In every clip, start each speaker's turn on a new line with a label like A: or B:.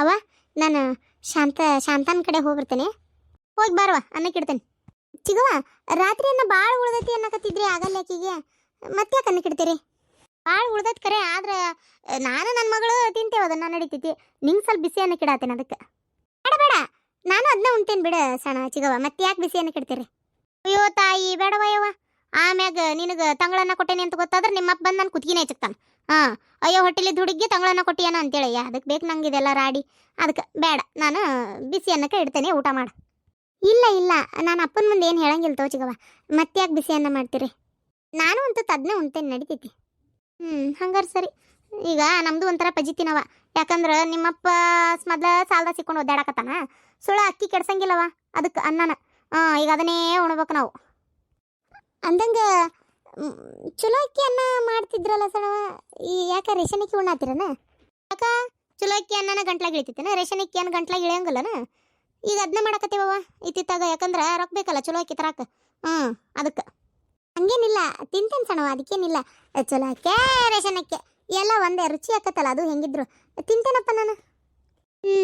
A: ಅವ, ನಾನು ಶಾಂತ, ಶಾಂತನ ಕಡೆ ಹೋಗ್ಬರ್ತೇನೆ ಹೋಗಿ ಬಾರವ ಅನ್ನಕ್ಕೆ ಇಡ್ತೇನೆ. ಚಿಗವ ರಾತ್ರಿ ಅನ್ನ ಭಾಳ ಉಳ್ದೈತಿ ಅನ್ನಕತ್ತಿದ್ರಿ ಆಗಲ್ಲ ಆಕಿಗೆ. ಮತ್ತೆ ಯಾಕೆ ಅನ್ನಕ್ಕಿಡ್ತೀರಿ ಭಾಳ ಉಳ್ದೈತಿ ಕರೆ, ಆದ್ರೆ, ನಾನು ನನ್ನ ಮಗಳು ತಿಂತೇವೆ ಅದನ್ನ ನಡೀತೈತಿ. ನಿಂಗೆ ಸ್ವಲ್ಪ ಬಿಸಿ ಅನ್ನಕ್ಕಿಡಾತೇನೆ ಅದಕ್ಕೆ. ಬೇಡ ಬೇಡ, ನಾನು ಅದನ್ನ ಉಣ್ತೇನೆ ಬಿಡ ಸಣ್ಣ ಚಿಗವ ಮತ್ತೆ ಯಾಕೆ ಬಿಸಿ ಅನ್ನಕ್ಕಿಡ್ತೀರಿ ಅಯ್ಯೋ ತಾಯಿ ಬೇಡವಯ್ಯವ ಆಮ್ಯಾಗ ನಿನಗೆ ತಂಗಳನ್ನ ಕೊಟ್ಟೇನೆ ಅಂತ ಗೊತ್ತಾದ್ರೆ ನಿಮ್ಮಪ್ಪ ಬಂದು ನಾನು ಕುತ್ತಿಗೆನೇ ಹಚ್ಚಕ್ತಾನೆ. ಹಾಂ, ಅಯ್ಯೋ ಹೊಟ್ಟೆಲಿ ದುಡುಗಿ ತಂಗಳನ್ನ ಕೊಟ್ಟಿಯನ ಅಂತೇಳಿ. ಅದಕ್ಕೆ ಬೇಕು ನಂಗೆ ಇದೆಲ್ಲ ರಾಡಿ. ಅದಕ್ಕೆ ಬೇಡ, ನಾನು ಬಿಸಿ ಅನ್ನಕ್ಕೆ ಇಡ್ತೇನೆ, ಊಟ ಮಾಡು. ಇಲ್ಲ ಇಲ್ಲ, ನಾನು ಅಪ್ಪನ ಮುಂದೆ ಏನು ಹೇಳಂಗಿಲ್ಲ ತೋಚಿಗವ ಮತ್ತೆ ಯಾಕೆ ಬಿಸಿ ಅನ್ನ ಮಾಡ್ತೀರಿ? ನಾನು ಅಂತೂ ತದ್ನೇ ಉಣ್ತೇನೆ ನಡಿತೈತಿ. ಹ್ಞೂ ಹಂಗಾರೆ ಸರಿ. ಈಗ ನಮ್ಮದು ಒಂಥರ ಪಜಿತಿನವ ಯಾಕಂದ್ರೆ ನಿಮ್ಮಪ್ಪ ಮೊದ್ಲ ಸಾಲದ ಸಿಕ್ಕೊಂಡು ಒದ್ದಾಡಕತ್ತಾನ. ಸುಳ ಅಕ್ಕಿ ಕೆಡ್ಸಂಗಿಲ್ಲವ, ಅದಕ್ಕೆ ಅನ್ನನ. ಈಗ ಅದನ್ನೇ ಉಣ್ಬೇಕು ನಾವು. ಅಂದಂಗೆ ಚಲೋ ಅಕ್ಕಿ ಅನ್ನ ಮಾಡ್ತಿದ್ರಲ್ಲ ಸಣವ ಈ ಯಾಕೆ ರೇಷನ್ ಅಕ್ಕಿ ಉಣ್ಣಾತಿರನ? ಯಾಕ ಚಲೋ ಅಕ್ಕಿ ಅನ್ನನ ಗಂಟ್ಲಾಗ ಇಳಿತೈತೇನ ರೇಷನ್ ಅಕ್ಕಿ ಅನ್ನ ಗಂಟ್ಲಾಗ ಇಳಿಯಂಗಲ್ಲನ? ಈಗ ಅದನ್ನ ಮಾಡಕತ್ತೇವವ ಇತ್ತಿತ್ತಾಗ ಯಾಕಂದ್ರೆ ರೊಕ್ಕ ಬೇಕಲ್ಲ, ಚಲೋ ಅಕ್ಕಿ ತರಾಕ. ಹ್ಞೂ ಅದಕ್ಕೆ. ಹಂಗೇನಿಲ್ಲ, ತಿಂತೇನೆ ಸಣವ ಅದಕ್ಕೇನಿಲ್ಲ. ಚಲೋ ಅಕ್ಕಿ ರೇಷನ್ ಅಕ್ಕಿ. ಎಲ್ಲ ಒಂದೇ, ರುಚಿ ಆಕತ್ತಲ್ಲ, ಅದು ಹೆಂಗಿದ್ರು. ತಿಂತೇನಪ್ಪ ನಾನು? ಹ್ಞೂ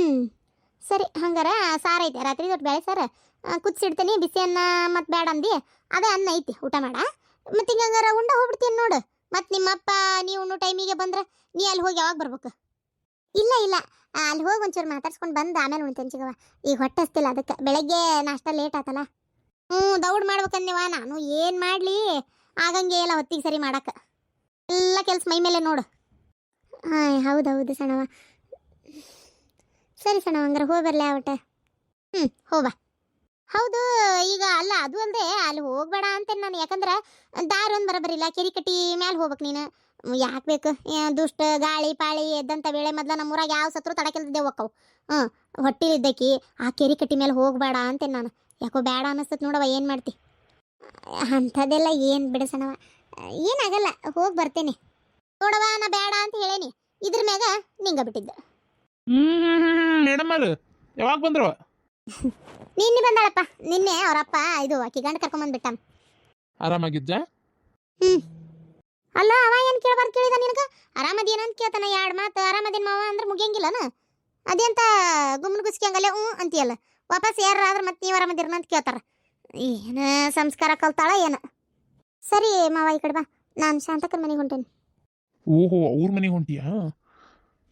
A: ಸರಿ, ಹಂಗಾರ ಸಾರ ಐತೆ, ರಾತ್ರಿ ದೊಡ್ಡ ಬೇಳೆ ಸಾರ. ಕುದಿಸಿಡ್ತೇನೆ, ಬಿಸಿ ಅನ್ನ ಮತ್ತು ಬೇಡ ಅಂದು. ಅದೇ ಅನ್ನ ಐತಿ, ಊಟ ಮಾಡ. ಮತ್ತೆ ಹಿಂಗಂಗಾರ ಉಂಡ ಹೋಗ್ಬಿಡ್ತೀನಿ ನೋಡು. ಮತ್ತೆ ನಿಮ್ಮಪ್ಪ ನೀವು ಟೈಮಿಗೆ ಬಂದ್ರೆ ನೀ ಅಲ್ಲಿ ಹೋಗಿ ಯಾವಾಗ ಬರ್ಬೇಕು? ಇಲ್ಲ ಇಲ್ಲ. ಆ, ಅಲ್ಲಿ ಹೋಗಿ ಒಂಚೂರು ಮಾತಾಡ್ಸ್ಕೊಂಡು ಬಂದು ಆಮೇಲೆ ಉಣ್ತೇನೆ ಚಿಗವ ಈಗ ಹೊಟ್ಟೆ ಹಸ್ತಿಲ್ಲ ಅದಕ್ಕೆ. ಬೆಳಗ್ಗೆ ನಾಷ್ಟ ಲೇಟ್ ಆತಲ್ಲ? ಹ್ಞೂ ದೌಡ್ ಮಾಡ್ಬೇಕಂದೇವ ನಾನು ಏನು ಮಾಡಲಿ? ಆಗಂಗೆ ಇಲ್ಲ ಹೊತ್ತಿಗೆ ಸರಿ ಮಾಡಕ್ಕೆ ಎಲ್ಲ ಕೆಲಸ ಮೈ ಮೇಲೆ ನೋಡು. ಹಾಂ ಹೌದು ಹೌದು ಸಣ್ಣವ ಸರಿ ಸಣ್ಣವ ಹಂಗಾರೆ ಹೋಗಿ ಬರಲಿ ಆವಟ ಹ್ಞೂ ಹೋಗ ಹೌದು, ಈಗ ಅಲ್ಲ ಅದು ಅಲ್ಲದೆ ಅಲ್ಲಿ ಹೋಗ್ಬೇಡ ಅಂತ ನಾನು. ಯಾಕಂದ್ರೆ ದಾರಿ ಒಂದು ಬರಬರಿಲ್ಲ ಕೆರಿ ಕಟ್ಟಿ ಮ್ಯಾಲೆ ಹೋಗ್ಬೇಕು ನೀನು. ಯಾಕೆ ಬೇಕು? ದುಷ್ಟ ಗಾಳಿ ಪಾಳಿ ಎದ್ದಂಥ ವೇಳೆ ಮೊದ್ಲ ನಮ್ಮೂರಾಗ ಯಾವ ಸತ್ರು ತಡಕೆಲ್ದಿದ್ದೆ ಹೋಕ್ಕವು ಹ್ಞೂ ಹೊಟ್ಟಿಲಿದ್ದಕ್ಕಿ ಆ ಕೆರಿ ಕಟ್ಟಿ ಮೇಲೆ ಹೋಗಬೇಡ ಅಂತೆ ನಾನು. ಯಾಕೋ ಬೇಡ ಅನ್ನಿಸ್ತತ್ ನೋಡವ ಏನು ಮಾಡ್ತಿ? ಅಂಥದ್ದೆಲ್ಲ ಏನು ಬಿಡಿಸಣವ ಏನಾಗಲ್ಲ, ಹೋಗಿ ಬರ್ತೇನೆ. ನೋಡವ ನಾ ಬೇಡ ಅಂತ ಹೇಳೇನಿ. ಇದ್ರ ಮ್ಯಾಗ ನಿಂಗ ಬಿಟ್ಟಿದ್ದೆ.
B: ಹ್ಮ್ ಮೇಡಮ್ ಅವ್ರು. ಯಾವಾಗ ಬಂದ್ರವ
A: ನಿನ್ನೆ ಬಂದಾಳಪ್ಪ. ನಿನ್ನೆ ಅವರಪ್ಪ ಇದು ಅಕ್ಕಿ ಗಂಡ ಕರ್ಕೊಂಬಂದ್ಬಿಟ್ಟ
B: ಆರಾಮಾಗಿದ್ದ
A: ಹ್ಮ್. ಅಲ್ಲ ಅವ ಏನ್ ಕೇಳಬಾರ್ದು ಕೇಳಿದ ನಿನಗ? ಆರಾಮದೇನ ಅಂತ ಕೇಳ್ತಾನ ಎರಡು ಮಾತು ಆರಾಮದೇನ್ ಮಾವ ಅಂದ್ರೆ ಮುಗಿಯಂಗಿಲ್ಲನ? ಅದೆಂತ ಗುಮ್ಮನ ಗುಸ್ಕಿ ಹಂಗಲ್ಲೇ ಹ್ಞೂ ಅಂತೀಯಲ್ಲ? ವಾಪಸ್ ಯಾರಾದ್ರ ಮತ್ತೆ ನೀವು ಆರಾಮದಿರನ ಅಂತ ಕೇಳ್ತಾರ. ಏನ ಸಂಸ್ಕಾರ ಕಲ್ತಾಳ ಏನ? ಸರಿ ಮಾವ ಈ ಕಡೆ ಬಾ. ನಾನು ಶಾಂತಕನ ಮನೆಗೆ ಹೊಂಟೇನಿ.
B: ಓಹೋ ಅವ್ರ ಮನೆಗೆ ಹೊಂಟಿಯಾ?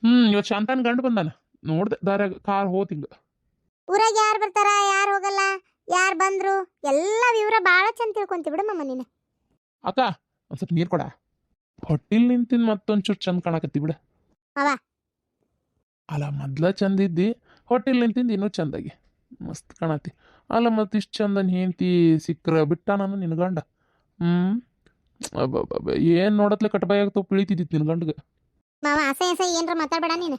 B: ಹ್ಮ್ ಇವತ್ತು ಶಾಂತಾನ್ ಗಂಡ ಬಂದಾನ. ನೋಡ್ದೆ ದಾರ ಕಾರ್ ಹೋತಿಂಗ
A: ಊರಾಗ ಯಾರು ಬರ್ತಾರ ಯಾರು ಹೋಗಲ್ಲ ಯಾರು ಬಂದ್ರು ಎಲ್ಲ ವಿವರ ಭಾಳ ಚಂದ ತಿಳ್ಕೊಂತಿ ಬಿಡು ಮಮ್ಮ ನೀನು
B: ಅಕ್ಕ ಒಂದ್ ಸ್ವಲ್ಪ ನೀರ್ ಕೊಡ. ಹೊಟ್ಟಿಲ್ ನಿಂತಿನ್ ಮತ್ತೊಂಚೂರ್ ಚಂದ ಕಾಣಕತ್ತಿ ಬಿಡ.
A: ಅವ.
B: ಅಲ್ಲ ಮೊದ್ಲ ಚಂದ ಇದ್ದಿ ಹೊಟ್ಟಿಲ್ ನಿಂತಿಂದ ಇನ್ನೂ ಚಂದಾಗಿ. ಮಸ್ತ್ ಕಾಣತಿ. ಅಲ್ಲ ಮತ್ತೆ ಇಷ್ಟು ಚಂದನ್ ಹೆಂಡತಿ ಸಿಕ್ಕ್ರ ಬಿಟ್ಟ ನಾನು ನಿನ್ ಗಂಡ. ಹ್ಮ್. ಅಬ್ಬಬ್ಬಬ್ಬ. ಏನ್ ನೋಡತ್ಲೆ ಕಟ್ಬಾಯಾಗ ತೋ ಪಿಳಿತಿದ್ದಿತ್ತು ನಿನ್ ಗಂಡಗ.
A: ಮಾವ ಅಸಹ್ಯ ಅಸಹ್ಯ ಏನ್ರ ಮಾತಾಡ್ಬೇಡ ನೀನು.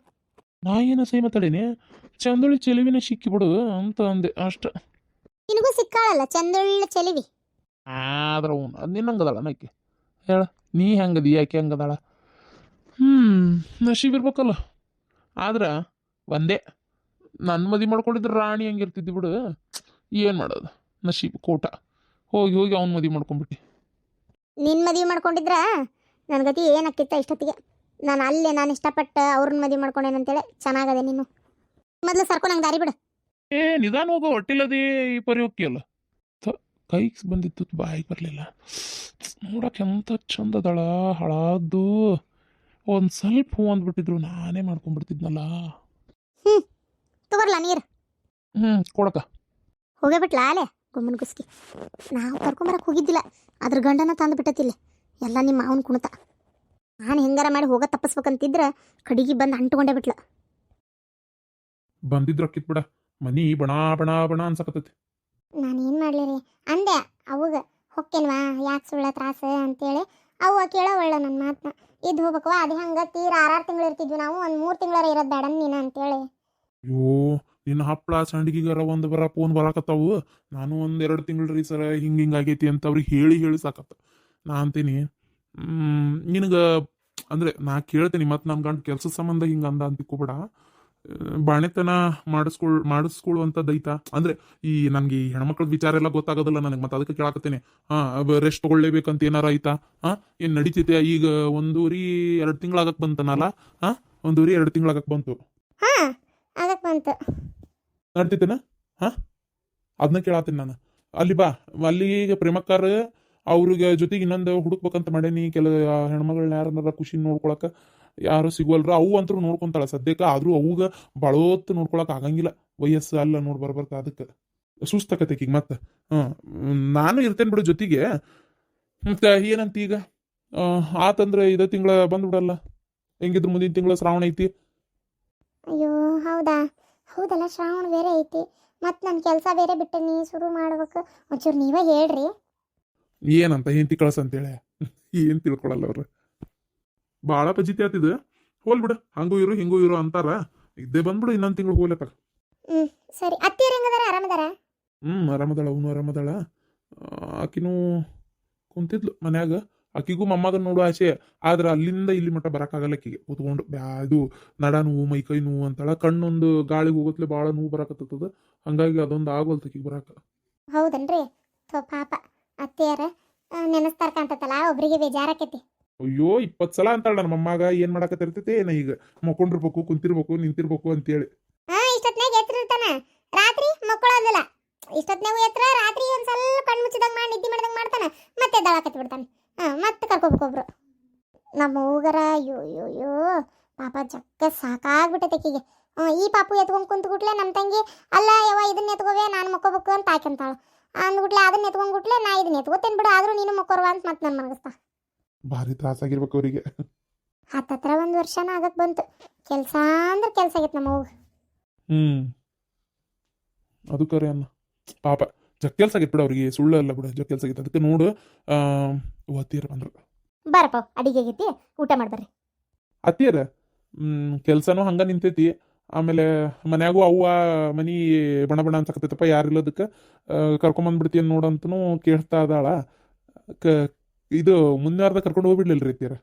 B: ನಾ ಏನು ಸೈ ಮಾತಾಡೀನಿ ಚಂದುಳಿ ಚೆಲುವಿನ ಸಿಕ್ಕಿ ಬಿಡು ಅಂತ ಅಂದೆ. ಅಷ್ಟ.
A: ನಿನಗೂ ಸಿಕ್ಕಾಳಲ್ಲ ಚಂದೊಳ್ಳೆ ಚೆಲುವಿ?
B: ಆದ್ರ ಅವನು ಅದು ನಿನ್ನಂಗದಾಳ ನಕ್ಕೆ ಹೇಳ ನೀ ಹೆಂಗದಿ ಯಾಕೆ ಹಂಗದಾಳ? ಹ್ಮ್ ನಶೀಬ್ ಇರ್ಬೇಕಲ್ಲ. ಆದ್ರ ಒಂದೇ ನನ್ನ ಮದಿ ಮಾಡ್ಕೊಂಡಿದ್ರೆ ರಾಣಿ ಹಂಗಿರ್ತಿದ್ದಿ ಬಿಡು. ಏನು ಮಾಡೋದು? ನಶೀಬ್ ಕೋಟ. ಹೋಗಿ ಹೋಗಿ ಅವ್ನ ಮದಿ ಮಾಡ್ಕೊಂಡ್ಬಿಟ್ಟು.
A: ನಿನ್ನ ಮದುವೆ ಮಾಡ್ಕೊಂಡಿದ್ರ? ನನ್ನ ಗತಿ ಏನಾಕಿತ್ತ ಇಷ್ಟೊತ್ತಿಗೆ? ನಾನು ಅಲ್ಲೇ ನಾನು ಇಷ್ಟಪಟ್ಟು ಅವ್ರನ್ನ ಮದುವೆ ಮಾಡ್ಕೊಂಡೇನಂತೇಳಿ ಚೆನ್ನಾಗದೆ ನೀನು. ಮೊದಲು ಸರ್ಕೊ ನಂಗೆ ದಾರಿ ಬಿಡು.
B: ಏ ನಿಧಾನ ಹೋಗೋ ಹೊಟ್ಟಿಲ್ಲದೇ ಈ ಪರಿ ಹೋಗ್ತೀಯಲ್ಲ ಕೈಗೆ ಬಂದಿತ್ತು ಬಾಯಿಗೆ ಬರಲಿಲ್ಲ. ನೋಡಕ್ಕೆ ಎಂಥ ಚಂದದಳ ಹಳಾದ್ದು. ಒಂದು ಸ್ವಲ್ಪ ಹೂ ಅಂದ್ಬಿಟ್ಟಿದ್ರು ನಾನೇ ಮಾಡ್ಕೊಂಡ್ಬಿಡ್ತಿದ್ನಲ್ಲ.
A: ತಗೋರ್ಲ ನೀರು?
B: ಹ್ಞೂ ಕೊಡಕ
A: ಹೋಗೇ ಬಿಟ್ಲಾ ಅಲೆ? ಗುಮ್ಮನ ಗುಸ್ಕಿ ನಾವು ಕರ್ಕೊಂಬರಕ್ಕೆ ಹೋಗಿದ್ದಿಲ್ಲ. ಅದ್ರ ಗಂಡನ ತಂದು ಬಿಟ್ಟತಿಲ್ಲ. ಎಲ್ಲ ನಿಮ್ಮ ಮಾವನ ಕುಣಿತ. ನಾನು ಹೆಂಗಾರ ಮಾಡಿ ಹೋಗ ತಪ್ಪಿಸ್ಬೇಕಂತಿದ್ರ ಕಡಿಗೆ ಬಂದು ಅಂಟ್ಕೊಂಡೇ ಬಿಟ್ಲ.
B: ಬಂದಿದ್ರು ಅಕ್ಕಿತ್ ಬಿಡ. ಮನಿ ಬಣ ಬಣ ಬಣ ಅನ್ಸಕತ್ತೈತಿ.
A: ನಾನು ಏನು ಮಾಡಲಿ ರೀ? ಅಂದೆ ಅವಾಗ ಹೊಕ್ಕೇನ್ವಾ ಯಾಕೆ ಸುಳ್ಳ ತ್ರಾಸ? ಅಂತೇಳಿ ಅವ ಕೇಳೋ ಒಳ್ಳೆ ನನ್ನ ಮಾತನ್ನ ಇದು ಹೋಗ್ಬೇಕವ ಅದು ಹೆಂಗೆ ತೀರ ಆರಾರು ತಿಂಗಳು ಇರ್ತಿದ್ವಿ ನಾವು ಒಂದು ಮೂರು ತಿಂಗಳರ ಇರೋದು ಬೇಡ ನೀನು ಅಂತೇಳಿ.
B: ಅಯ್ಯೋ ನಿನ್ನ ಹಪ್ಪಳ ಸಂಡಿಗೆಗಾರ ಒಂದು ಬರ ಫೋನ್ ಬರಾಕತ್ತಾವು. ನಾನು ಒಂದು ಎರಡು ತಿಂಗಳು ರೀ ಸರ ಹಿಂಗೆ ಹಿಂಗೆ ಆಗೈತಿ ಅಂತ ಅವ್ರಿಗೆ ಹೇಳಿ ಹೇಳಿ ಸಾಕತ್ತ. ನಾ ಅಂತೀನಿ ನಿನಗ ಅಂದ್ರೆ ನಾ ಕೇಳ್ತೀನಿ ಮತ್ತೆ ನಮ್ ಗಂಡ ಕೆಲಸ ಸಂಬಂಧ ಹಿಂಗ ಅಂದ ಅಂತ ಕೂಡ ಬಾಣೆತನ ಮಾಡಿಸ್ಕೊಳ್ ದೈತ ಅಂದ್ರೆ ಈ ನನಗೆ ಈ ಹೆಣ್ಮಕ್ಳ ವಿಚಾರ ಎಲ್ಲ ಗೊತ್ತಾಗೋದಿಲ್ಲ ನನಗೆ ಮತ್ತೆ ಅದಕ್ಕೆ ಕೇಳಾಕತ್ತೇನೆ. ಹಾ ರೆಸ್ಟ್ ತಗೊಳ್ಳೇಬೇಕಂತ ಏನಾರ ಐತಾ? ಹಾ ಏನ್ ನಡೀತೈತೆ ಈಗ ಒಂದೂರಿ ಎರಡು ತಿಂಗಳಾಗಕ್ ಬಂತನಲ್ಲ? ಹಾ ಒಂದೂರಿ ಎರಡು ತಿಂಗಳಾಗಕ್ ಬಂತು. ನಡ್ತಿತ್ತೇನ ಹಾ ಅದನ್ನ ಕೇಳಾತೀನಿ ನಾನು. ಅಲ್ಲಿ ಬಾ ಅಲ್ಲಿ ಈಗ ಪ್ರೇಮಕ್ಕಾರ ಅವ್ರಿಗೆ ಜೊತೆಗೆ ಇನ್ನೊಂದು ಹುಡುಕ್ಬೇಕಂತ ಮಾಡೇನಿ. ಕೆಲ ಹೆಣ್ಮಗಳನ್ನ ಯಾರನ್ನಾರ ಖುಷಿ ನೋಡ್ಕೊಳಕ ಯಾರು ಸಿಗೋಲ್ರ ಅವು ಅಂತೂ ನೋಡ್ಕೊಂತಾಳ. ಸದ್ಯಕ್ಕೆ ಆದ್ರೂ ಅವಾಗ ಬಳೋತ್ ನೋಡ್ಕೊಳಕ್ ಆಗಂಗಿಲ್ಲ. ವಯಸ್ಸು ಅಲ್ಲ ನೋಡಿ ಬರ್ಬರ್ತ ಅದಕ್ಕೆ. ಸುಸ್ತಕತೆ ಈಗ ಮತ್ತೆ. ಹ್ಮ್, ನಾನು ಇರ್ತೇನೆ ಬಿಡು ಜೊತೆಗೆ. ಮತ್ತೆ ಏನಂತ ಈಗ? ಆತಂದ್ರೆ ಇದ ತಿಂಗಳ ಬಂದ್ಬಿಡಲ್ಲ. ಹೆಂಗಿದ್ರು ಮುಂದಿನ ತಿಂಗಳ ಶ್ರಾವಣ ಐತಿ?
A: ಅಯ್ಯೋ, ಹೌದಾ? ಹೌದಲ್ಲ, ಶ್ರಾವಣ ಬೇರೆ ಐತಿ. ಮತ್ತು ನನ್ನ ಕೆಲಸ ಬೇರೆ ಬಿಟ್ಟನಿ, ಶುರು ಮಾಡ್ಬೇಕು. ಒಂಚೂರು ನೀವೇ ಹೇಳ್ರಿ.
B: ಏನಂತ ಹೆಂಡತಿ ಕಳ್ಸ ಅಂತೇಳಿ ಏನ್ ತಿಳ್ಕೊಳಲ್ಲ ಅವ್ರು. ಭಾಳ ಪಜಿತಿ ಆತಿದ್ ಹೋಲ್ ಬಿಡು. ಹಂಗೂ ಇರು ಹಿಂಗೂ ಇರು ಅಂತಾರ. ಇದ್ದೇ ಬಂದ್ಬಿಡು ಇನ್ನೊಂದ್ ತಿಂಗಳು ಹೋಗ್ಲತ್ತ
A: ಹ್ಞೂ ಸರಿ. ಹೆಂಗದಾರ? ಆರಾಮದಾರ?
B: ಹ್ಮ್ ಆರಾಮದಾಳ. ಅವನು ಆರಾಮದಾಳ. ಆಕಿನೂ ಕುಂತಿದ್ಲು ಮನ್ಯಾಗ. ಆಕಿಗೂ ಮಮ್ಮಗ ನೋಡು ಆಸೆ. ಆದ್ರೆ ಅಲ್ಲಿಂದ ಇಲ್ಲಿ ಮಟ್ಟ ಬರಕ್ಕಾಗಲ್ಲ ಆಕಿಗೆ. ಕೂತ್ಕೊಂಡು ಬ್ಯಾ ಇದು ನಡ ನೋವು ಮೈ ಕೈ ನೋವು ಅಂತಾಳ. ಕಣ್ಣೊಂದು ಗಾಳಿಗೆ ಹೋಗತ್ಲೆ ಭಾಳ ನೋವು ಬರಾಕತ್ತದ ಹಂಗಾಗಿ ಅದೊಂದು ಆಗೋಲ್ತ ಆಕಿಗೆ ಬರಾಕ.
A: ಹೌದನ್ರಿ. ಪಾಪ. ಅತ್ತಿಯರ ನೆನೆಸ್ತಾರ ಕಾಣ್ತತಲ್ಲ ಒಬ್ರಿಗೆ ಬೇಜಾರಾಕೈತಿ.
B: ಅಯ್ಯೋ ಇಪ್ಪತ್ತು ಸಲ ಅಂತಾಳ ನನ್ನ ಮೊಮ್ಮಗ ಏನ್ ಮಾಡಕತ್ತಿರ್ತೈತೆ ಏನ ಈಗ ಮಕ್ಕೊಂಡಿರ್ಬೇಕು ಕುಂತಿರ್ಬೇಕು ನಿಂತಿರ್ಬೇಕು ಅಂತೇಳಿ.
A: ಹಾ ಇಷ್ಟೊತ್ನಾಗ ಎತ್ತಿರ್ತಾನ ರಾತ್ರಿ ಮಕ್ಕಳೋದಿಲ್ಲ ಇಷ್ಟೊತ್ನಾಗ ಎತ್ತರ ರಾತ್ರಿ ಒಂದ್ ಸ್ವಲ್ಪ ಕಣ್ಣು ಮುಚ್ಚಿದಂಗ ಮಾಡಿ ನಿದ್ದೆ ಮಾಡ್ದಂಗ ಮಾಡ್ತಾನ ಮತ್ತೆ ದಳಕತ್ತಿ ಬಿಡ್ತಾನೆ. ಹಾ ಮತ್ತೆ ಕರ್ಕೋಬೇಕು ಒಬ್ರು. ನಮ್ಮ ಹೂಗರ ಅಯ್ಯೋ ಅಯ್ಯೋ ಅಯ್ಯೋ ಪಾಪ ಜಕ್ಕ ಸಾಕಾಗ್ಬಿಟ್ಟೈತೆ ಆಕಿಗೆ. ಈ ಪಾಪು ಎತ್ಕೊಂಡ್ ಕುಂತ್ಬಿಟ್ಲೆ ನಮ್ಮ ತಂಗಿ ಅಲ್ಲ ಯವ್ವ ಇದನ್ನ ಎತ್ಕೋವೆ ನಾನು ಮಕ್ಕೋಬೇಕು ಅಂತ ಹಾಕ್ಯಂತಾಳ ಅಂದ್ಬಿಟ್ಲೆ ಅದನ್ನ ಎತ್ಕೊಂಡ್ಬಿಟ್ಲೆ ನಾ ಇದನ್ನ ಎತ್ಕೋತೇನೆ ಬಿಡು ಆದ್ರೂ ನೀನು ಮಕ್ಕೋರ್ವ ಅಂತ ಮತ್ತೆ ನನ್ನ ಮನಗಸ್ತ
B: ಭಾರಿ ತ್ರಾಸಾಗಿರ್ಬೇಕು ಅವರಿಗೆ.
A: ಹತ್ತತ್ರ ಒಂದು ವರ್ಷನ ಆಗಕ್ ಬಂತು. ಕೆಲಸ ಅಂದ್ರೆ ಕೆಲಸ ಆಗೈತೆ ನಮ್ಮ ಅವ್ಗ
B: ಹ್ಮ್. ಅದು ಕರೆ ಅಮ್ಮ. ಪಾಪ ಜಗ್ ಕೆಲ್ಸ ಆಗಿತ್ತು ಬಿಡು ಅವ್ರಿಗೆ ಸುಳ್ಳು ಅಲ್ಲ ಬಿಡು ಜಗ್ ಕೆಲಸ ಆಗಿತ್ತು ಅದಕ್ಕೆ ನೋಡು ಅತ್ತಿಯರ್ ಬಂದ್ರು.
A: ಬಾರಪ್ಪ ಅಡಿಗೆ ಆಗೈತಿ ಊಟ ಮಾಡ್ಬರ್ರಿ.
B: ಅತ್ತಿಯರ? ಕೆಲ್ಸನೂ ಹಂಗ ನಿಂತೈತಿ. ಆಮೇಲೆ ಮನ್ಯಾಗೂ ಅವ್ವ, ಮನಿ ಬಣ ಬಣ ಅನ್ಸಕತ್ತೈತಪ್ಪ ಯಾರಿಲ್ಲದಕ್ಕೆ ನೋಡು ನೋಡಂತನೂ ಕೇಳ್ತಾ ಇದಾಳ ಕ, ಇದು ಮುಂದಾರ್ದ ಕರ್ಕೊಂಡು ಹೋಗ್ಬಿಡ್ಲಿಲ್ರಿ ತೀರ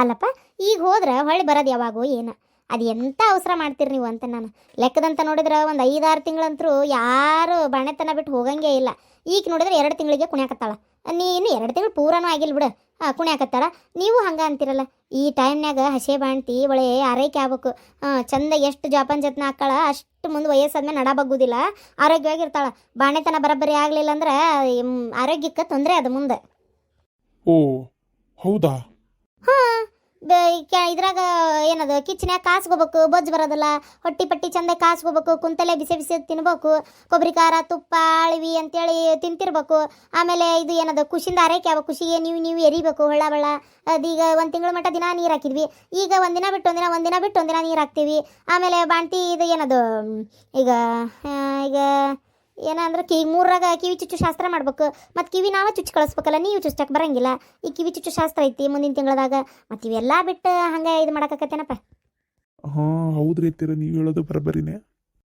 A: ಅಲ್ಲಪ್ಪ, ಈಗ ಹೋದ್ರೆ ಹೊಳ್ಳಿ ಬರೋದು ಯಾವಾಗೋ ಏನ? ಅದು ಎಂತ ಅವಸರ ಮಾಡ್ತೀರಿ ನೀವು ಅಂತ ನಾನು. ಲೆಕ್ಕದಂತ ನೋಡಿದ್ರೆ ಒಂದು ಐದಾರು ತಿಂಗಳಂತರೂ ಯಾರು ಬಾಣೆತನ ಬಿಟ್ಟು ಹೋಗಂಗೇ ಇಲ್ಲ. ಈಗ ನೋಡಿದ್ರೆ ಎರಡು ತಿಂಗಳಿಗೆ ಕುಣ್ಯಾಕತ್ತಾಳ. ನೀನು ಎರಡು ತಿಂಗಳು ಪೂರನೂ ಆಗಿಲ್ಲ ಬಿಡು. ಹಾಂ ಕುಣ್ಯಾಕತ್ತಾಳ ನೀವು ಹಂಗೆ ಅಂತಿರಲ್ಲ. ಈ ಟೈಮ್ನಾಗ ಹಸೆ ಬಾಣ್ತಿ ಒಳೆ ಆರೈಕೆ ಆಗ್ಬೇಕು. ಚಂದ ಎಷ್ಟು ಜೋಪಾನ ಜತ್ನ ಹಾಕಾಳ ಅಷ್ಟು ಮುಂದೆ ವಯಸ್ಸಾದ್ಮೇಲೆ ನಡ ಬಗ್ಗುದಿಲ್ಲ. ಆರೋಗ್ಯವಾಗಿರ್ತಾಳ. ಬಾಣೆತನ ಬರಬ್ಬರಿ ಆಗಲಿಲ್ಲ ಅಂದ್ರೆ ಆರೋಗ್ಯಕ್ಕೆ ತೊಂದರೆ ಅದು ಮುಂದೆ.
B: ಓ, ಹೌದಾ?
A: ಇದ್ರಾಗ ಏನದು ಕಿಚನ್ಯಾಗ ಕಾಸ್ಕೋಬೇಕು ಬೊಜ್ಜು ಬರೋದಿಲ್ಲ, ಹೊಟ್ಟಿ ಪಟ್ಟಿ ಚಂದ ಕಾಸ್ಕೋಬೇಕು ಕುಂತಲೆ ಬಿಸಿ ಬಿಸಿ ತಿನ್ಬೇಕು ಕೊಬ್ಬರಿ ಖಾರ ತುಪ್ಪ ಅಳಿವಿ ಅಂತೇಳಿ ತಿಂತಿರ್ಬೇಕು, ಆಮೇಲೆ ಇದು ಏನದು, ಖುಷಿಯಿಂದ ಆರೈಕೆ ಆಗ್ಬೇಕು, ಖುಷಿಗೆ ನೀವು ನೀವು ಎರಿಬೇಕು, ಹೊಳ್ಳ ಬಳ್ಳ. ಅದೀಗ ಒಂದು ತಿಂಗಳ ಮಟ್ಟ ದಿನ ನೀರು ಹಾಕಿದ್ವಿ. ಈಗ ಒಂದಿನ ಬಿಟ್ಟು ಒಂದಿನ ಒಂದಿನ ಬಿಟ್ಟು ಒಂದಿನ ನೀರು ಹಾಕ್ತೀವಿ. ಆಮೇಲೆ ಬಾಣ್ತಿ ಇದು ಏನದು, ಈಗ ಈಗ ಏನಂದ್ರೆ ಕಿ ಮೂರಾಗ ಕಿವಿ ಚುಚ್ಚು ಶಾಸ್ತ್ರ ಮಾಡ್ಬೇಕು. ಮತ್ತು ಕಿವಿ ನಾವೇ ಚುಚ್ಚು ಕಳಿಸ್ಬೇಕಲ್ಲ ನೀವು ಚುಚ್ಚಕ್ಕೆ ಬರಂಗಿಲ್ಲ. ಈ ಕಿವಿ ಚುಚ್ಚು ಶಾಸ್ತ್ರ ಐತಿ ಮುಂದಿನ ತಿಂಗಳದಾಗ. ಮತ್ತು ಇವೆಲ್ಲ ಬಿಟ್ಟು ಹಂಗೆ ಇದು ಮಾಡಕತ್ತೇನಪ್ಪ
B: ಹಾ ಹೌದ್ರಿ ನೀವು ಹೇಳೋದು ಬರಬರಿನೇ.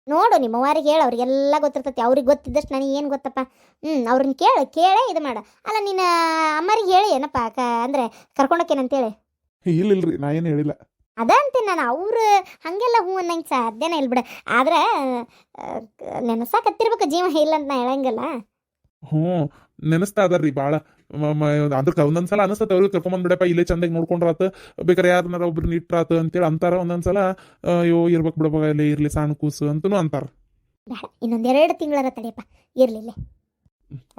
A: ನೋಡು ನಿಮ್ಮ ಅವ್ವಾರಿಗೆ ಹೇಳು ಅವ್ರಿಗೆಲ್ಲ ಗೊತ್ತಿರ್ತೈತಿ. ಅವ್ರಿಗೆ ಗೊತ್ತಿದ್ದಷ್ಟು ನನಗೆ ಏನು ಗೊತ್ತಪ್ಪ? ಹ್ಞೂ ಅವ್ರನ್ನ ಕೇಳು ಕೇಳೇ ಇದು ಮಾಡು. ಅಲ್ಲ ನಿನ್ನ ಅಮ್ಮರಿಗೆ ಹೇಳಿ ಏನಪ್ಪ? ಕ ಅಂದರೆ ಕರ್ಕೊಂಡೋಕೇನಂತೇಳಿ
B: ಇಲ್ಲ ಇಲ್ರಿ ನಾ ಏನು ಹೇಳಿಲ್ಲ.
A: ಅದ ಅಂತೀನಿ ನಾನು ಅವರು ಹಾಗೆಲ್ಲ ಹೂ ಅನ್ನಂಗೆ ಸಾಧ್ಯನೇ ಇಲ್ಲ ಬಿಡ. ಆದ್ರೆ ನೆನಸಾಕತ್ತಿರ್ಬೇಕು ಜೀವ ಇಲ್ಲ ಅಂತ ನಾ ಹೇಳಂಗಿಲ್ಲ.
B: ಹ್ಞೂ ನೆನೆಸ್ತಾ ಅದಾರ್ರಿ ಭಾಳ ಸಲ ಒಂದೊಂದ್ಸಲ ಅನಿಸ್ತದೆ ಅವ್ರಿಗೆ ಕರ್ಕೊಂಬಂದ್ಬಿಡಪ್ಪ ಇಲ್ಲೇ ಚಂದಾಗಿ ನೋಡ್ಕೊಂಡ್ರಾತ. ಬೇಕಾರೆ ಯಾರನ್ನಾರ ಒಬ್ರು ಇಟ್ರಾತ ಅಂತೇಳಿ ಅಂತಾರ ಒಂದೊಂದ್ಸಲ ಅಯ್ಯೋ ಇರ್ಬೇಕು ಬಿಡಪ್ಪ ಇಲ್ಲಿ ಇರ್ಲಿ ಸಣ್ಣ ಕೂಸು ಅಂತನೂ ಅಂತಾರ.
A: ಇನ್ನೊಂದು ಎರಡು ತಿಂಗಳರ ತಡಿಯಪ್ಪ ಇರಲಿಲ್ಲ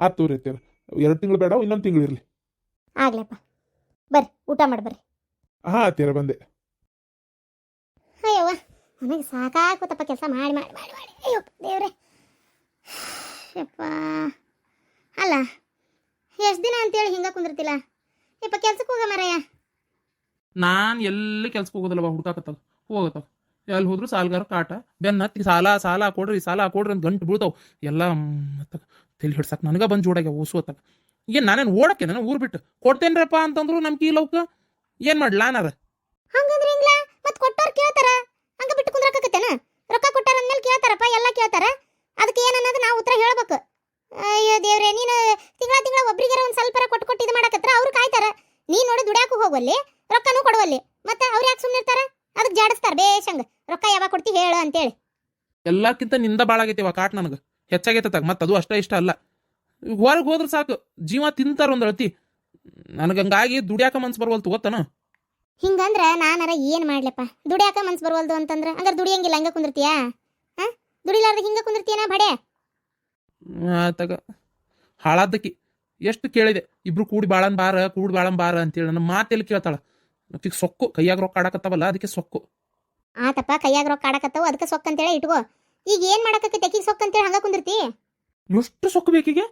B: ಆತು ರೀ ಎರಡು ತಿಂಗಳು ಬೇಡ ಇನ್ನೊಂದು ತಿಂಗಳು ಇರ್ಲಿ.
A: ಆಗ್ಲಪ್ಪ ಬರ್ರಿ ಊಟ ಮಾಡಿ ಬರ್ರಿ.
B: ಹಾ ಅತ್ತಿಯರ ಬಂದೆ.
A: ನನಗೆ ಸಾಕಾಗೋತಪ್ಪ ಕೆಲಸ ಮಾಡಿ ಮಾಡಿ ಮಾಡಿ ಮಾಡಿ. ಅಯ್ಯೋ ದೇವ್ರೆ. ಯಪ್ಪ. ಅಲ್ಲ ಎಷ್ಟು ದಿನ ಅಂತೇಳಿ ಹಿಂಗೆ ಕುಂದಿರ್ತಿಲ್ಲ? ಯಪ್ಪ ಕೆಲ್ಸಕ್ಕೆ ಹೋಗ ಮರಯ್ಯ
C: ನಾನು ಎಲ್ಲಿ ಕೆಲ್ಸಕ್ಕೆ ಹೋಗೋದಿಲ್ಲವ ಹುಡ್ಕಾಕತ್ತದ ಹೋಗತ್ತವ. ಎಲ್ಲಿ ಹೋದ್ರು ಸಾಲಗಾರ ಕಾಟ ಬೆನ್ನ ಹತ್ತಿ ಸಾಲ ಸಾಲ ಕೊಡ್ರಿ ಸಾಲ ಕೊಡ್ರಿ ಅಂತ ಗಂಟು ಬೀಳ್ತಾವ. ಎಲ್ಲ ತಲೆ ಹಿಡ್ಸಕ್ಕೆ ನನಗೆ ಬಂದು ಜೋಡಾಗ ಓಸು ಅತ್ತಾಗ ಏನು ನಾನೇನು ಓಡಕ್ಕೆ ನಾನು ಊರು ಬಿಟ್ಟು ಕೊಡ್ತೇನ್ರಪ್ಪ ಅಂತಂದ್ರು ನಮ್ಗೆ ಈ ಲೌಕ? ಏನು ಮಾಡ್ಲಾ ನಾರ
A: ಹಂಗಂದ್ರೆ ಮತ್ತೆ ಕೊಟ್ಟವ್ರು ಕೇಳ್ತಾರ? ರೊಕ್ಕ ಕೊಟ್ಟಾರ ಕೇಳ್ತಾರಪ್ಪ, ಎಲ್ಲ ಕೇಳ್ತಾರ. ಅದಕ್ಕೆ ಏನನ್ನೋದು ನಾವು ಉತ್ತರ ಹೇಳ್ಬೇಕು. ಅಯ್ಯೋ ದೇವ್ರೆ, ನೀನು ತಿಂಗಳ ತಿಂಗಳ ಒಬ್ರಿಗಾರ ಒಂದು ಸ್ವಲ್ಪ ಕೊಟ್ಟು ಕೊಟ್ಟು ಇದು ಮಾಡಕತ್ರ, ಅವ್ರು ಕಾಯ್ತಾರ. ನೀ ನೋಡಿ ದುಡ್ಯಾಕು ಹೋಗಲ್ಲಿ ರೊಕ್ಕನೂ ಕೊಡುವಲ್ಲಿ ಮತ್ತೆ ಅವ್ರು ಯಾಕೆ ಸುಮ್ಮನೆ ಇರ್ತಾರ? ಅದಕ್ಕೆ ಜಾಡಿಸ್ತಾರ ಬೇಷಂಗ್ ರೊಕ್ಕ ಯಾವಾಗ ಕೊಡ್ತಿ ಹೇಳು ಅಂತೇಳಿ.
C: ಎಲ್ಲಕ್ಕಿಂತ ನಿಂದ ಭಾಳ ಇವಾಗ ಕಾಟ್ ನನಗೆ. ಹೆಚ್ಚಾಗೈತತ್ತಾಗ ಮತ್ತೆ ಅದು ಅಷ್ಟೇ ಇಷ್ಟ ಅಲ್ಲ. ಹೊರಗೆ ಹೋದ್ರೆ ಸಾಕು, ಜೀವ ತಿಂತಾರ ಒಂದು ಅಳತಿ. ನನಗೆ ಹಂಗಾಗಿ ದುಡ್ಯಾಕ ಮನ್ಸು ಬರ್ವಲ್ತು, ಗೊತ್ತನ?
A: ಹಿಂಗಂದ್ರ ನಾನಾರ ಏನು ಮಾಡ್ಲಪ್ಪ? ದುಡಿಯಾಕ ಮನ್ಸು ಬರವಲ್ದು ಅಂತಂದ್ರೆ ಹಂಗಾರೆ ದುಡಿಯಂಗಿಲ್ಲ ಹಂಗೆ ಕುಂದಿರ್ತೀಯಾ? ಹಾಂ ದುಡಿಲಾರ್ದ ಹಿಂಗೆ ಕುಂದಿರ್ತೀಯನ ಬಡೆ
C: ತಗ. ಹಾಳಾದ್ದಕ್ಕಿ. ಎಷ್ಟು ಕೇಳಿದೆ ಇಬ್ರು ಕೂಡಿ ಬಾಳನ್ ಬಾರ ಕೂಡಿ ಬಾಳನ್ ಬಾರ ಅಂತೇಳಿ ನನ್ನ ಮಾತೆಲ್ಲಿ ಕೇಳ್ತಾಳ. ಅದಕ್ಕೆ ಸೊಕ್ಕು ಕೈಯಾಗ ರೊಕ್ಕ ಆಡಕತ್ತಾವಲ್ಲ ಅದಕ್ಕೆ ಸೊಕ್ಕು.
A: ಆತಪ್ಪ ಕೈಯಾಗ ರೊಕ್ಕ ಆಡಕತ್ತಾವ ಅದಕ್ಕೆ ಸೊಕ್ಕ ಅಂತೇಳಿ ಇಟ್ಕೋ. ಈಗ ಏನ್ ಮಾಡಕಕ್ಕೆ ಅಕ್ಕಿಗೆ ಸೊಕ್ಕ ಅಂತೇಳಿ ಹಂಗ ಕುಂದಿರ್ತಿ?
C: ಎಷ್ಟು ಸೊಕ್ಕು ಬೇಕಿಗೆ?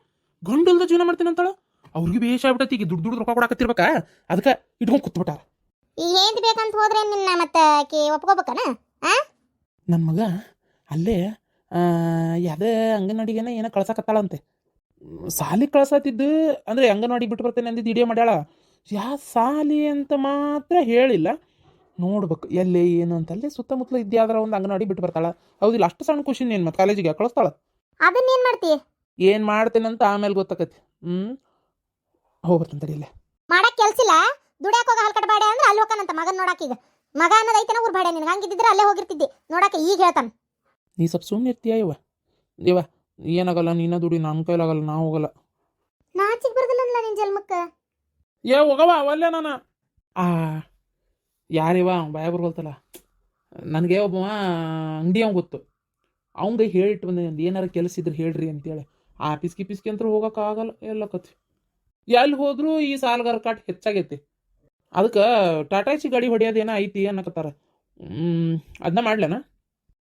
C: ಗಂಡಲ್ದ ಜೀವನ ಮಾಡ್ತೀನಿ ಅಂತಾಳ ಅವ್ರಿಗೆ ಬೇಷ ಆಗ್ಬಿಟ್ಟತಿ ಈಗ ದುಡ್ಡು ದುಡ್ಡು ರೊಕ್ಕ ಕೊಡಕತ್ತಿರ್ಬೇಕಾ? ಅದಕ್ಕೆ ಇಟ್ಕೊಂಡು ಕೂತ್ಬಿಟ್ಟಾರ
A: ಈಗ ಏನ್ ಬೇಕಂತ ಹೋದ್ರೆ ನಿನ್ನ ಮತ್ತೆ ಆಕಿ ಒಪ್ಕೋಬೇಕನ?
C: ನನ್ನ ಮಗ ಅಲ್ಲೇ ಯಾವುದೇ ಅಂಗನವಾಡಿಗೇನ ಏನೋ ಕಳ್ಸಕತ್ತಾಳಂತೆ. ಸಾಲಿ ಕಳ್ಸತ್ತಿದ್ದು ಅಂದ್ರೆ ಅಂಗನವಾಡಿ ಬಿಟ್ಟು ಬರ್ತೇನೆ ಅಂದಿದ್ದು ಇಡಿಯೋ ಮಾಡ್ಯಾಳ. ಯಾ ಸಾಲಿ ಅಂತ ಮಾತ್ರ ಹೇಳಿಲ್ಲ. ನೋಡ್ಬೇಕು ಎಲ್ಲಿ ಏನು ಅಂತ ಅಲ್ಲೇ ಸುತ್ತಮುತ್ತಲ ಇದ್ಯಾದ್ರ ಒಂದು ಅಂಗನವಾಡಿ ಬಿಟ್ಟು ಬರ್ತಾಳ. ಹೌದಿಲ್ಲ ಅಷ್ಟು ಸಣ್ಣ ಖುಷಿ ನೀನು ಮತ್ತೆ ಕಾಲೇಜಿಗೆ ಕಳಿಸ್ತಾಳ?
A: ಅದನ್ನ ಏನು ಮಾಡ್ತಿ?
C: ಏನು ಮಾಡ್ತೇನಂತ ಆಮೇಲೆ ಗೊತ್ತಾಕತಿ. ಹ್ಞೂ ಹೋಗ್ಬರ್ತೇನೆ ತಡಿಯಲ್ಲ ಇಲ್ಲೇ.
A: ಮಾಡಕ್ ಕೆಲ್ಸಿಲ್ಲ? ದುಡ್ಯಾಕ ಹೋಗ ಹಾಲು ಬಾಡೆ ಅಂದ್ರೆ ಅಲ್ಲಿ ಹೋಗ್ತಾನಂತ ಮಗನ್ ನೋಡಾಕ ಈಗ. ಮಗ ಅನ್ನೋದು ಐತನ ಊರ್ ಬೇಡ ನಿನ್ಗೆ. ಹಂಗಿದ್ದಿದ್ರೆ ಅಲ್ಲೇ ಹೋಗಿರ್ತಿದ್ದೆ. ನೋಡಕ್ಕೆ ಈಗ ಹೇಳ್ತಾನೆ.
C: ನೀ ಸ್ವಲ್ಪ ಸುಮ್ಮನೆ ಇರ್ತೀಯ ಇವ ಇವ ಏನಾಗಲ್ಲ ನೀನ ದುಡಿ ನನ್ನ ಕೈಲಾಗಲ್ಲ ನಾ ಹೋಗಲ್ಲ.
A: ನಾಚಿಗೆ ಬರ್ದಿಲ್ಲ ನಿನ್ ಜನ್ಮಕ್ಕ?
C: ಏ ಹೋಗವ ಅವಲ್ಲೇ ನಾನು. ಆ ಯಾರಿವ ಭಯ ಬರ್ಕೊಳ್ತಲ್ಲ ನನಗೆ ಒಬ್ಬ ಅಂಗಡಿ ಅವ್ನು ಗೊತ್ತು. ಅವಂಗೆ ಹೇಳಿಟ್ಟು ಬಂದೆ ಏನಾರ ಕೆಲಸ ಇದ್ರೆ ಹೇಳ್ರಿ ಅಂತೇಳಿ. ಆಫೀಸ್ಗೆ ಪಿಸ್ಕಿ ಅಂತ ಹೋಗೋಕ್ಕಾಗಲ್ಲ ಎಲ್ಲ ಕತ್ತಿ ಎಲ್ಲಿ ಹೋದರೂ ಈ ಸಾಲಗಾರ ಕಾಟ್ ಹೆಚ್ಚಾಗೈತಿ. ಅದಕ್ಕೆ ಟಾಟಾ ಸಿ ಗಾಡಿ ಹೊಡೆಯೋದೇನೋ ಐತಿ ಅನ್ನಕತ್ತಾರ. ಅದನ್ನ ಮಾಡ್ಲೇನ?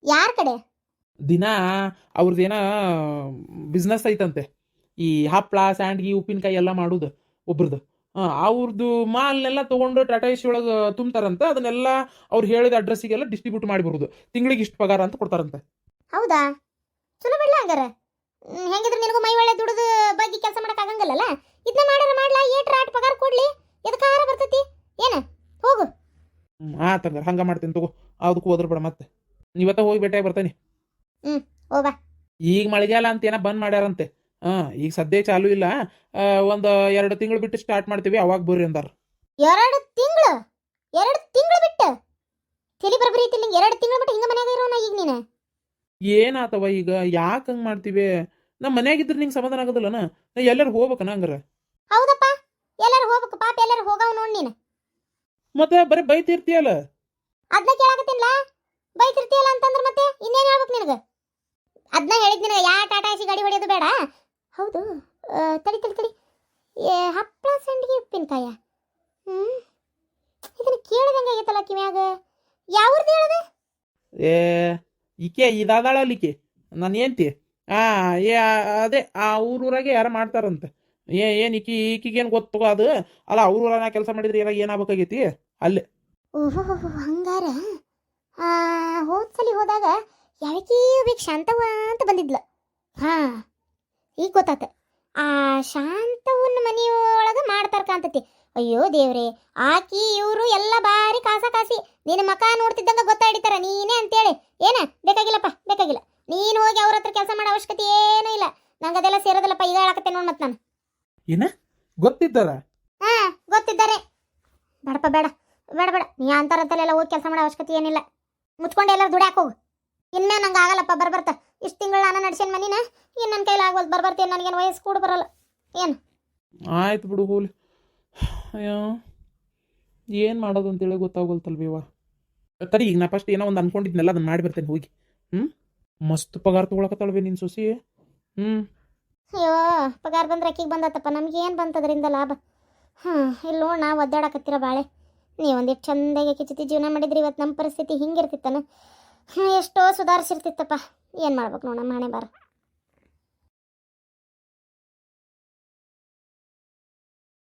A: ಯಾರ ಕಡೆ?
C: ದಿನ ಅವ್ರದ್ದೇನ ಬಿಸ್ನೆಸ್ ಐತಂತೆ. ಈ ಹಪ್ಪಳ ಸ್ಯಾಂಡ್ಗಿ ಉಪ್ಪಿನಕಾಯಿ ಎಲ್ಲ ಮಾಡುದು ಒಬ್ರದ್ದು ಅವ್ರದ್ದು ಮಾಲ್ನೆಲ್ಲ ತೊಗೊಂಡು ಟಾಟಾ ಎಸಿ ಒಳಗೆ ತುಂಬ್ತಾರಂತ ಅದನ್ನೆಲ್ಲ ಅವ್ರು ಹೇಳಿದ ಅಡ್ರೆಸ್ಸಿಗೆಲ್ಲ ಡಿಸ್ಟ್ರಿಬ್ಯೂಟ್ ಮಾಡಿ ಬರುದು. ತಿಂಗಳಿಗೆ ಇಷ್ಟು ಪಗಾರ ಅಂತ ಕೊಡ್ತಾರಂತೆ.
A: ಹೌದಾ? ಚಲೋ ಬಿಡ್ಲ ಹಂಗಾರ? ಹೆಂಗಿದ್ರೆ ನಿನಗೂ ಮೈ ಒಳ್ಳೆ ದುಡಿದು ಬಗ್ಗೆ ಕೆಲಸ ಮಾಡಕ್ ಆಗಂಗಲ್ಲ ಇದನ್ನ ಮಾಡಾರ ಮಾಡ್ಲಾ? ಏಟ್ರ ಆಟ್ ಪಗಾರ ಕೊಡ್ಲಿ? ಆಹಾರ ಬರ್ತೈತಿ? ಏನ? ಹೋಗು.
C: ಆತಂಗಾರ ಹಂಗ ಮಾಡ್ತೀನಿ ತಗೋ. ಅದಕ್ಕೂ ಹೋದ್ರ ಬೇಡ ಮತ್ತೆ. ಇವತ್ತ ಹೋಗಿ ಭೇಟಿಯಾಗಿ ಬರ್ತಾನೆ.
A: ಹೋಗ
C: ಈಗ ಮಳೆಗಾಲ ಅಂತ ಏನೋ ಬಂದ್ ಮಾಡ್ಯಾರಂತೆ. ಹಾ ಈಗ ಸದ್ಯ ಚಾಲು ಇಲ್ಲ. ಒಂದು ಎರಡು ತಿಂಗಳು ಬಿಟ್ಟು ಸ್ಟಾರ್ಟ್ ಮಾಡ್ತೀವಿ ಅವಾಗ ಬರ್ರಿ ಅಂದಾರ.
A: ಎರಡು ತಿಂಗಳು? ಎರಡು ತಿಂಗಳು ಬಿಟ್ಟು? ತಲಿ ಬರ್ಬರಿ ಐತಿ ನಿಂಗೆ. ಎರಡು ತಿಂಗಳು ಬಿಟ್ಟು ಹಿಂಗ ಮನೆಯಾಗ ಇರೋನ ಈಗ ನೀನು?
C: ಏನಾತವ ಈಗ? ಯಾಕೆ ಹಂಗೆ ಮಾಡ್ತೀವಿ? ನಮ್ಮ ಮನೆಯಾಗಿದ್ರೆ ನಿಂಗೆ ಸಮಾಧಾನ ಆಗೋದಿಲ್ಲನ? ನಾ ಎಲ್ಲರೂ ಹೋಗ್ಬೇಕನ ಹಂಗಾರ?
A: ಹೌದಪ್ಪ. ಎಲ್ಲರೂ ಹೋಗ್ಬೇಕು. ಪಾಪ ಎಲ್ಲರೂ ಹೋಗವ್ ನೋಡ್ ನೀನು.
C: ಮತ್ತೆ ಬರೀ ಬೈತಿರ್ತೀಯಲ್ಲ?
A: ಅದನ್ನ ಕೇಳಾಕತ್ತೀನಿಲ್ಲ ಬೈತಿರ್ತೀಯಲ್ಲ ಅಂತಂದ್ರ ಮತ್ತೆ ಇನ್ನೇನ್ ಹೇಳ್ಬೇಕು ನಿನಗೆ? ಅದನ್ನ ಹೇಳಿದ್ ನಿನಗ ಯಾ ಟಾಟಾ ಎಸಿ ಗಾಡಿ ಹೊಡೆಯೋದು ಬೇಡ? ಹೌದು. ತಡಿ ತಡಿ ತಡಿ. ಹಪ್ಪಳ ಸಂಡಿಗೆ ಉಪ್ಪಿನಕಾಯ. ಹ್ಮ್. ಇದನ್ನ ಕೇಳಿದಂಗೆ ಆಗೈತಲ್ಲ ಕಿವ್ಯಾಗ ಯಾವ್ರದ್ದು ಹೇಳದ?
C: ಏ ಇಕೆ ಇದಾದಾಳ ಅಲ್ಲಿಕೆ. ನಾನು ಏನ್ತಿ ಆ ಏ ಅದೇ ಆ ಊರೂರಾಗೆ ಯಾರು ಮಾಡ್ತಾರಂತೆ. ಏ ಏನು ಈಕಿ ಈಕಿಗೇನು ಗೊತ್ತು ಅದು? ಅಲ್ಲ ಅವ್ರ ಊರಾಗ ಕೆಲಸ ಮಾಡಿದ್ರೆ ಏನಾಗ ಏನಾಗಬೇಕಾಗೈತಿ? ಅಲ್ಲೇ.
A: ಓಹೋ ಹಂಗಾರ? ಹೋದ್ಸಲಿ ಹೋದಾಗ ಯಾವಕಿ ಬೇಕು ಶಾಂತವ ಅಂತ ಬಂದಿದ್ಲ. ಹಾ ಈಗ ಗೊತ್ತಾತ. ಆ ಶಾಂತವನ್ನ ಮನೆಯೊಳಗ ಮಾಡ್ತಾರ ಕಾಂತತಿ ಅಯ್ಯೋ ದೇವ್ರೆ ಆಕಿ ಇವರು ಎಲ್ಲ ಬಾರಿ ಕಾಸ ಕಾಸಿ ನಿನ್ನ ಮಕ ನೋಡ್ತಿದ್ದಂಗ ಗೊತ್ತಾಡಿತಾರ ನೀನೇ ಅಂತೇಳಿ. ಏನ ಬೇಕಾಗಿಲ್ಲಪ್ಪ ಬೇಕಾಗಿಲ್ಲ. ನೀನು ಹೋಗಿ ಅವ್ರ ಹತ್ರ ಕೆಲಸ ಮಾಡೋ ಅವಶ್ಯಕತೆ ಏನೂ ಇಲ್ಲ. ನಂಗೆ ಅದೆಲ್ಲ ಸೇರೋದಿಲ್ಲಪ್ಪ ಈಗ ಹೇಳಕತ್ತೆ ನೋಡ್ ಮತ್ ನಾನು.
C: ಗೊತ್ತಿದ್ದಾರ?
A: ಹಾ ಗೊತ್ತಿದ್ದಾರೆ. ಬೇಡಪ್ಪ ಬೇಡ. ಬೇಡ ಬೇಡ. ನೀ ಅಂತಾರಂತಲ್ಲೆಲ್ಲ ಹೋಗಿ ಕೆಲಸ ಮಾಡೋ ಅವಶ್ಯಕತೆ ಏನಿಲ್ಲ. ಮುಚ್ಕೊಂಡು ಎಲ್ಲರೂ ದುಡ್ಯಾಕ ಹೋಗು. ಇನ್ಮೇಲೆ ನಂಗೆ ಆಗಲ್ಲಪ್ಪ ಬರ್ಬರ್ತ ಇಷ್ಟು ತಿಂಗಳು ನಾನು ನಡ್ಸೇನ್ ಮನಿನ ಏನು ನನ್ನ ಕೈಲಿ ಆಗೋದು ಬರ್ಬರ್ತೀನಿ ನನಗೇನು ವಯಸ್ಸು ಕೂಡ ಬರಲ್ಲ. ಏನು?
C: ಆಯ್ತು ಬಿಡು ಹೋಲಿ. ಅಯ್ಯೋ ಏನು ಮಾಡೋದು ಅಂತೇಳಿ ಗೊತ್ತಾಗೋಲ್ತಲ್ವ ತಡಿ ಈಗ ನಾ ಫಸ್ಟ್ ಏನೋ ಒಂದು ಅನ್ಕೊಂಡಿದ್ನಲ್ಲ ಅದನ್ನ ಮಾಡಿ ಬರ್ತೇನೆ ಹೋಗಿ. ಹ್ಞೂ ಮಸ್ತ್ ಪಗಾರ ತೊಗೊಳಕತ್ತಾಳ್ವೆ ನಿನ್ನ ಸೊಸಿ. ಹ್ಞೂ
A: ಅಯ್ಯೋ ಪಗಾರ ಬಂದ್ರೆ ಅಕ್ಕಿಗೆ ಬಂದತ್ತಪ್ಪ. ನಮ್ಗೆ ಏನು ಬಂತದ್ರಿಂದ ಲಾಭ ಹಾಂ ಇಲ್ಲಿ ನೋಡಿ ನಾ ಒದ್ದಾಡಕತ್ತಿರ ಬಾಳೆ. ನೀವು ಒಂದಿಟ್ಟು ಚಂದಾಗಿ ಕಿಚಿತಿ ಜೀವನ ಮಾಡಿದ್ರಿ ಇವತ್ತು ನಮ್ಮ ಪರಿಸ್ಥಿತಿ ಹಿಂಗಿರ್ತಿತ್ತನ? ಎಷ್ಟೋ ಸುಧಾರಿಸಿರ್ತಿತ್ತಪ್ಪ. ಏನು ಮಾಡ್ಬೇಕು ನೋಡಮ್ಮ ಮನೆ ಬಾರ